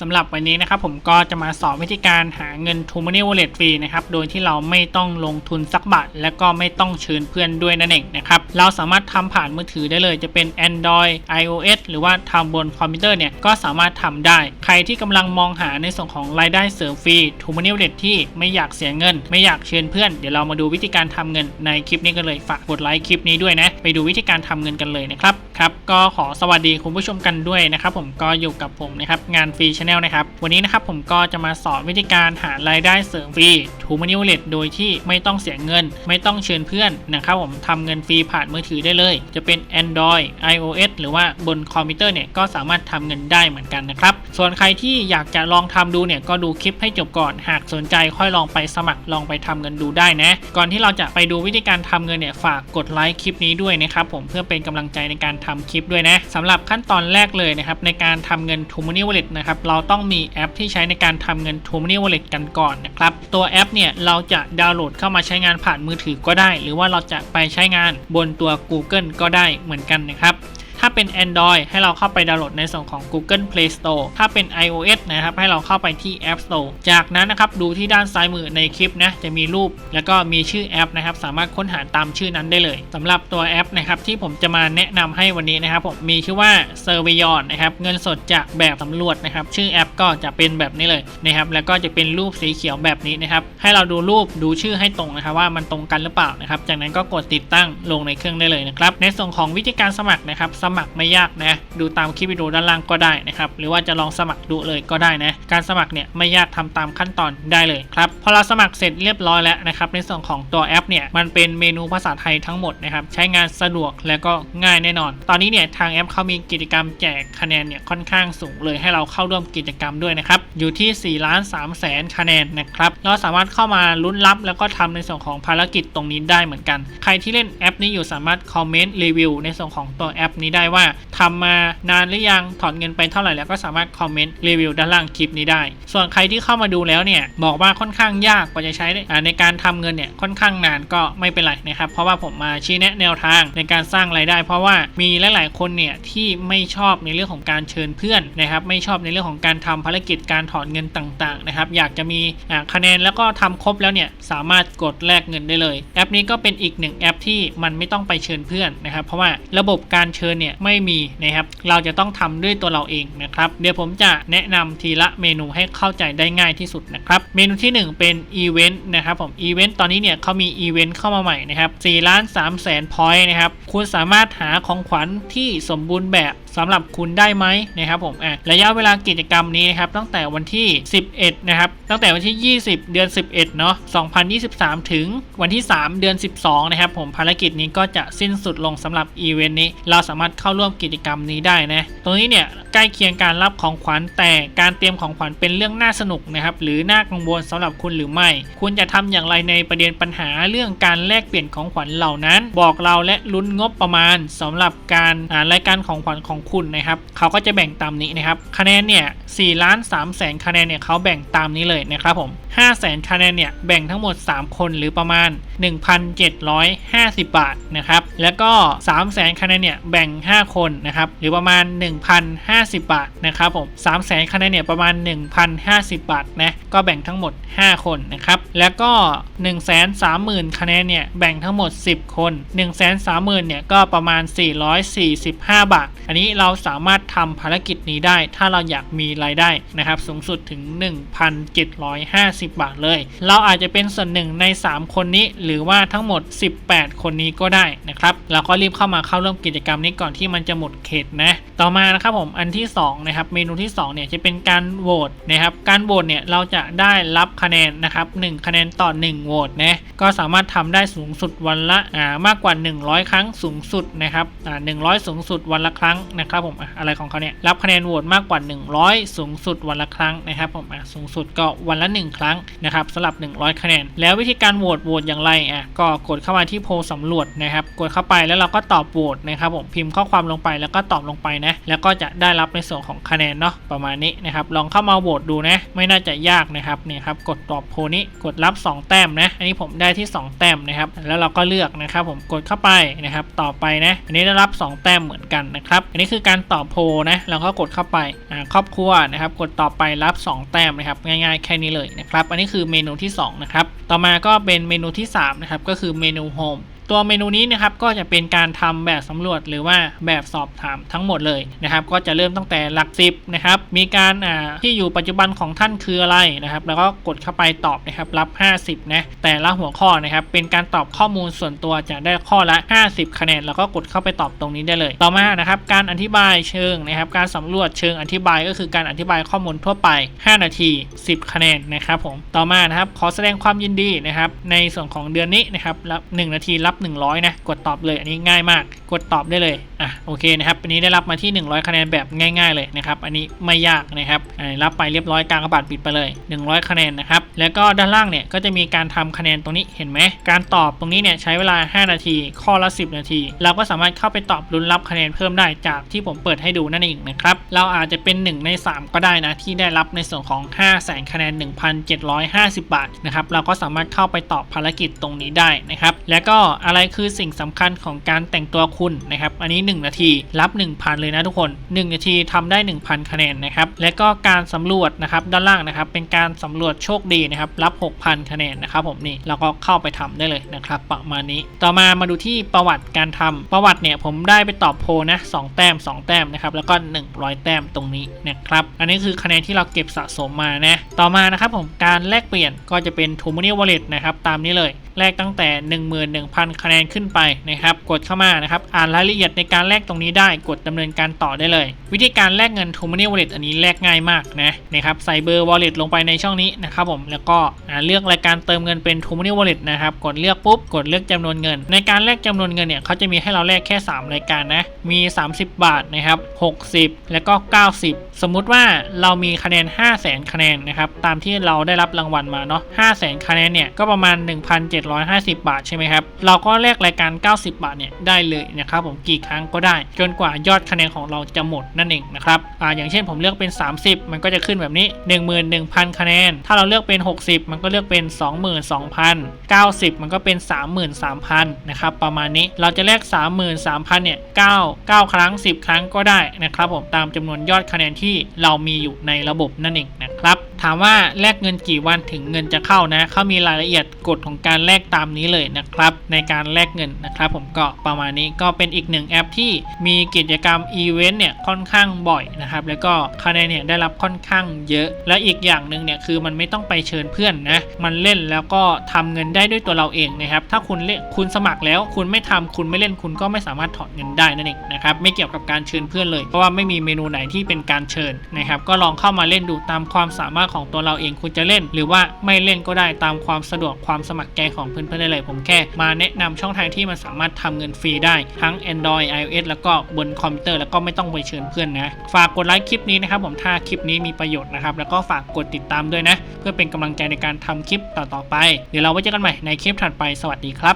สำหรับวันนี้นะครับผมก็จะมาสอนวิธีการหาเงิน t o m o n e y Wallet ฟรีนะครับ โดยที่เราไม่ต้องลงทุนสักบาทและก็ไม่ต้องเชิญเพื่อนด้วยนั่นเองนะครับ เราสามารถทำผ่านมือถือได้เลยจะเป็น Android iOS หรือว่าทำบนคอมพิวเตอร์เนี่ยก็สามารถทำได้ ใครที่กำลังมองหาในส่วนของรายได้เสริมฟรี t o m o n e y Wallet ที่ไม่อยากเสียเงิน ไม่อยากเชิญเพื่อนเดี๋ยวเรามาดูวิธีการทำเงินในคลิปนี้กันเลยฝากกดไลค์คลิปนี้ด้วยนะไปดูวิธีการทำเงินกันเลยนะครับ ครับก็ขอสวัสดีคุณผู้ชมกันด้วยนะครับผมก็อยู่กับผมนะครับงานฟรีชาแนลนะครับวันนี้นะครับผมก็จะมาสอนวิธีการหารายได้เสริมฟรีทูมานิวเลตโดยที่ไม่ต้องเสียเงิน ไม่ต้องเชิญเพื่อนนะครับผมทำเงินฟรีผ่านมือถือได้เลย จะเป็น Android iOS หรือว่าบนคอมพิวเตอร์เนี่ยก็สามารถทำเงินได้เหมือนกันนะครับส่วนใครที่อยากจะลองทำดูเนี่ยก็ดูคลิปให้จบก่อนหากสนใจค่อยลองไปสมัครลองไปทำเงินดูได้นะก่อนที่เราจะไปดูวิธีการทำเงินเนี่ยฝากกดไลค์คลิปนี้ด้วยนะครับผมเพื่อเป็นกำลังใจในการทำคลิปด้วยนะสำหรับขั้นตอนแรกเลยนะครับในการทำเงิน t o m o n y Wallet นะครับเราต้องมีแอปที่ใช้ในการทำเงิน t o m o n y Wallet กันก่อนนะครับตัวแอปเนี่ยเราจะดาวน์โหลดเข้ามาใช้งานผ่านมือถือก็ได้ หรือว่าเราจะไปใช้งานบนตัว Google ก็ได้เหมือนกันนะครับ ถ้าเป็น Android ให้เราเข้าไปดาวน์โหลดในส่วนของ Google Play Store ถ้าเป็น iOS นะครับให้เราเข้าไปที่ App Store จากนั้นนะครับดูที่ด้านซ้ายมือในคลิปนะจะมีรูป แล้วก็มีชื่อแอปนะครับสามารถค้นหาตามชื่อนั้นได้เลยสำหรับตัวแอปนะครับที่ผมจะมาแนะนำให้วันนี้นะครับผมมีชื่อว่า s e r v e y o n นะครับเงินสดจากแบบสำรวจนะครับชื่อแอปก็จะเป็นแบบนี้เลยนะครับแล้วก็จะเป็นรูปสีเขียวแบบนี้นะครับให้เราดูรูปดูชื่อให้ตรงนะครับว่ามันตรงกันหรือเปล่านะครับจากนั้นก็กดติดตั้งลงในเครื่องได้เลยนะครับในส่วนของวิธีการสมัครนะครับสมัครไม่ยากนะ ดูตามคลิปวิดีโอด้านล่างก็ได้นะครับ หรือว่าจะลองสมัครดูเลยก็ได้นะ การสมัครเนี่ยไม่ยากทำตามขั้นตอนได้เลยครับ พอเราสมัครเสร็จเรียบร้อยแล้วนะครับ ในส่วนของตัวแอปเนี่ยมันเป็นเมนูภาษาไทยทั้งหมดนะครับ ใช้งานสะดวกและก็ง่ายแน่นอน ตอนนี้เนี่ยทางแอปเขามีกิจกรรมแจกคะแนนเนี่ยค่อนข้างสูงเลยให้เราเข้าร่วมกิจกรรมด้วยนะครับ อยู่ที่ 4 ล้าน3แสนคะแนนนะครับ เราสามารถเข้ามาลุ้นรับ แล้วก็ทำในส่วนของภารกิจตรงนี้ได้เหมือนกัน ใครที่เล่นแอปนี้อยู่สามารถคอมเมนต์รีวิวในส่วนของตัวแอปนี้ได้ว่าทำมานานหรือยังถอนเงินไปเท่าไหร่แล้วก็สามารถคอมเมนต์รีวิวด้านล่างคลิปนี้ได้ ส่วนใครที่เข้ามาดูแล้วเนี่ยบอกว่าค่อนข้างยากกว่าจะใช้ในการทำเงินเนี่ยค่อนข้างนานก็ไม่เป็นไรนะครับเพราะว่าผมมาชี้แนะแนวทางในการสร้างรายได้ เพราะว่ามีหลาย ๆ คนเนี่ยที่ไม่ชอบในเรื่องของการเชิญเพื่อนนะครับไม่ชอบในเรื่องของการทำภารกิจการถอนเงินต่าง ๆ นะครับ อยากจะมีคะแนนแล้วก็ทำครบแล้วเนี่ยสามารถกดแลกเงินได้เลย แอปนี้ก็เป็นอีกหนึ่งแอปที่มันไม่ต้องไปเชิญเพื่อนนะครับเพราะว่าระบบการเชิญเนี่ยไม่มีนะครับเราจะต้องทำด้วยตัวเราเองนะครับเดี๋ยวผมจะแนะนำทีละเมนูให้เข้าใจได้ง่ายที่สุดนะครับเมนูที่ 1 เป็นอีเวนต์นะครับผมอีเวนต์ตอนนี้เนี่ยเขามีอีเวนต์เข้ามาใหม่นะครับ4ล้าน3แสนพอยต์นะครับคุณสามารถหาของขวัญที่สมบูรณ์แบบสำหรับคุณได้ไหมนะครับผมอะระยะเวลากิจกรรมนี้นะครับตั้งแต่วันที่ 11 นะครับ ตั้งแต่วันที่ 20 เดือน 11 เนาะ2023 ถึงวันที่ 3 เดือน 12 นะครับผมภารกิจนี้ก็จะสิ้นสุดลงสำหรับอีเวนต์นี้ เราสามารถเข้าร่วมกิจกรรมนี้ได้นะ ตรงนี้เนี่ยใกล้เคียงการรับของขวัญแต่การเตรียมของขวัญเป็นเรื่องน่าสนุกนะครับหรือน่ากังวลสำหรับคุณหรือไม่ คุณจะทำอย่างไรในประเด็นปัญหาเรื่องการแลกเปลี่ยนของขวัญเหล่านั้น บอกเราและลุ้นงบประมาณสำหรับการอ่ารายการของขวัญของคุณนะครับเขาก็จะแบ่งตามนี้นะครับคะแนนเนี่ย4ล้าน3แสนคะแนนเนี่ยเขาแบ่งตามนี้เลยนะครับผม5แสนคะแนนเนี่ยแบ่งทั้งหมด 3 คนหรือประมาณ 1,750 บาทนะครับแล้วก็3แสนคะแนนเนี่ยแบ่ง 5 คนนะครับหรือประมาณ 1,050 บาทนะครับผม3แสนคะแนนเนี่ยประมาณ 1,050 บาทนะก็แบ่งทั้งหมด 5 คนนะครับแล้วก็ 1 3 0 0 0 0คะแนนเนี่ยแบ่งทั้งหมด 10 คน 1 3 0 0 0 0เนี่ยก็ประมาณ 445 บาท อันนี้เราสามารถทำภารกิจนี้ได้ ถ้าเราอยากมีรายได้นะครับ สูงสุดถึง 1,750 บาทเลย เราอาจจะเป็นส่วนหนึ่งใน 3 คนนี้ หรือว่าทั้งหมด 18 คนนี้ก็ได้นะครับเราก็รีบเข้ามาเข้าร่วมกิจกรรมนี้ก่อนที่มันจะหมดเขตนะต่อมานะครับผมอันที่2นะครับเมนูที่2เนี่ยจะเป็นการโหวตนะครับการโหวตเนี่ยเราจะได้รับคะแนนนะครับ1คะแนนต่อ 1โหวตนะก็สามารถทำได้สูงสุดวันละอ่ามากกว่า 100 ครั้งสูงสุดนะครับอ่า100 สูงสุดวันละครั้งนะครับผมอะไรของเขาเนี่ยรับคะแนนโหวตมากกว่า 100 สูงสุดวันละครั้งนะครับผมอะสูงสุดก็วันละ 1 ครั้งนะครับสำหรับ 100 คะแนน แล้ววิธีการโหวตโหวตอย่างไรอะก็กดเข้ามาที่โพลสำรวจนะครับกดเข้าไปแล้วเราก็ตอบโหวตนะครับผมพิมพ์ข้อความลงไปแล้วก็ตอบลงไปนะแล้วก็จะได้รับในส่วนของคะแนนเนาะประมาณนี้นะครับลองเข้ามาโหวตดูนะไม่น่าจะยากนะครับเนี่ยครับกดตอบโพลนี้กดรับ 2 แต้มนะอันนี้ผมได้ที่ 2 แต้มนะครับแล้วเราก็เลือกนะครับผมกดเข้าไปนะครับต่อไปนะอันนี้ได้รับ 2 แต้มเหมือนกันนะครับอันนี้คือการตอบโพลนะเราก็กดเข้าไปครอบครัวนะครับกดต่อไปรับ 2 แต้มนะครับง่ายๆแค่นี้เลยนะครับอันนี้คือเมนูที่2นะครับต่อมาก็เป็นเมนูที่3นะครับก็คือเมนูโฮม ตัวเมนูนี้นะครับก็จะเป็นการทำแบบสำรวจหรือว่าแบบสอบถามทั้งหมดเลยนะครับ ก็จะเริ่มตั้งแต่หลักสิบนะครับมีการอ่าที่อยู่ปัจจุบันของท่านคืออะไรนะครับ แล้วก็กดเข้าไปตอบนะครับรับ 50นะแต่ละหัวข้อนะครับเป็นการตอบข้อมูลส่วนตัวจะได้ข้อละ 50 คะแนน แล้วก็กดเข้าไปตอบตรงนี้ได้เลย ต่อมานะครับการอธิบายเชิงนะครับ การสำรวจเชิงอธิบายก็คือการอธิบายข้อมูลทั่วไป 5 นาที 10 คะแนนนะครับผมต่อมานะครับขอแสดงความยินดีนะครับในส่วนของเดือนนี้นะครับรับ1นาทีรับ100 นะ กดตอบเลยอันนี้ง่ายมาก กดตอบได้เลย อะ โอเคนะครับ อันนี้ได้รับมาที่ 100 คะแนนแบบง่ายๆเลยนะครับ อันนี้ไม่ยากนะครับอ่ารับไปเรียบร้อยกลางกระบาดปิดไปเลย 100 คะแนนนะครับ แล้วก็ด้านล่างเนี่ยก็จะมีการทำคะแนนตรงนี้ เห็นไหม การตอบตรงนี้เนี่ยใช้เวลา 5 นาที ข้อละ 10 นาที เราก็สามารถเข้าไปตอบลุ้นรับคะแนนเพิ่มได้จากที่ผมเปิดให้ดูนั่นเองนะครับ เราอาจจะเป็น 1 ใน 3 ก็ได้นะที่ได้รับในส่วนของ 5 0 0แสนคะแนน 1,750 บาทนะครับ เราก็สามารถเข้าไปตอบภารกิจตรงนี้ได้นะครับ แล้วก็อะไรคือสิ่งสำคัญของการแต่งตัวคุณนะครับ อันนี้ 1 นาทีรับ 1,000 เลยนะทุกคน 1 นาทีทำได้ 1,000 คะแนนนะครับ และก็การสำรวจนะครับด้านล่างนะครับ เป็นการสำรวจโชคดีนะครับ รับ 6,000 คะแนนนะครับผมนี่เราก็เข้าไปทำได้เลยนะครับ ประมาณนี้ ต่อมามาดูที่ประวัติการทำประวัติเนี่ยผมได้ไปตอบโพลนะ2แต้ม 2 แต้มนะครับแล้วก็ 100 แต้มตรงนี้นะครับ อันนี้คือคะแนนที่เราเก็บสะสมมานะ ต่อมานะครับผมการแลกเปลี่ยนก็จะเป็น t o m o n e y Wallet นะครับตามนี้เลยแลกตั้งแต่ 11,000 คะแนนขึ้นไปนะครับ กดเข้ามานะครับ อ่านรายละเอียดในการแลกตรงนี้ได้ กดดำเนินการต่อได้เลย วิธีการแลกเงิน t o m o n e y Wallet อันนี้แลกง่ายมากนะนะครับ ใส่เบอร์ Wallet ลงไปในช่องนี้นะครับผม แล้วก็เลือกรายการเติมเงินเป็น t o m o n e y Wallet นะครับ กดเลือกปุ๊บ กดเลือกจำนวนเงิน ในการแลกจำนวนเงินเนี่ยเขาจะมีให้เราแลกแค่ 3 รายการนะ มี 30 บาทนะครับ 60 แล้วก็ 90 สมมุติว่าเรามีคะแนน 5 0 0 0 0 0 คะแนนนะครับ ตามที่เราได้รับรางวัลมาเนาะ 5 0 0 0 0 0 คะแนนเนี่ย ก็ประมาณ750 บาทใช่ไหมครับ เราก็แลกรายการ 90 บาทเนี่ยได้เลยนะครับผมกี่ครั้งก็ได้ จนกว่ายอดคะแนนของเราจะหมดนั่นเองนะครับอ่าอย่างเช่นผมเลือกเป็น 30 มันก็จะขึ้นแบบนี้ 11,000 คะแนน ถ้าเราเลือกเป็น 60 มันก็เลือกเป็น 22,000 90 มันก็เป็น 33,000นะครับประมาณนี้เราจะแลก 33,000เนี่ย9 9 ครั้ง 10 ครั้งก็ได้นะครับผมตามจำนวนยอดคะแนนที่เรามีอยู่ในระบบนั่นเองนะครับ ถามว่าแลกเงินกี่วันถึงเงินจะเข้านะเขามีรายละเอียดกฎของการแลกตามนี้เลยนะครับ ในการแลกเงินนะครับ ผมก็ประมาณนี้ก็เป็นอีกหนึ่งแอปที่มีกิจกรรมอีเวนต์เนี่ยค่อนข้างบ่อยนะครับ แล้วก็คะแนนเนี่ยได้รับค่อนข้างเยอะ และอีกอย่างหนึ่งเนี่ยคือมันไม่ต้องไปเชิญเพื่อนนะมันเล่นแล้วก็ทำเงินได้ด้วยตัวเราเองนะครับ ถ้าคุณเล่นคุณสมัครแล้ว คุณไม่ทำคุณไม่เล่นคุณก็ไม่สามารถถอนเงินได้นั่นเองนะครับไม่เกี่ยวกับการเชิญเพื่อนเลย เพราะว่าไม่มีเมนูไหนที่เป็นการเชิญนะครับ ก็ลองเข้ามาเล่นดูตามความสามารถของตัวเราเองคุณจะเล่น หรือว่าไม่เล่นก็ได้ตามความสะดวกความสมัครใจของเพื่อนๆได้เลย ผมแค่มาแนะนำช่องทางที่มันสามารถทำเงินฟรีได้ทั้ง Android iOS แล้วก็บนคอมพิวเตอร์แล้วก็ไม่ต้องไปเชิญเพื่อนนะฝากกดไลค์คลิปนี้นะครับผมถ้าคลิปนี้มีประโยชน์นะครับแล้วก็ฝากกดติดตามด้วยนะ เพื่อเป็นกำลังใจในการทำคลิปต่อๆไป เดี๋ยวเราไว้เจอกันใหม่ในคลิปถัดไปสวัสดีครับ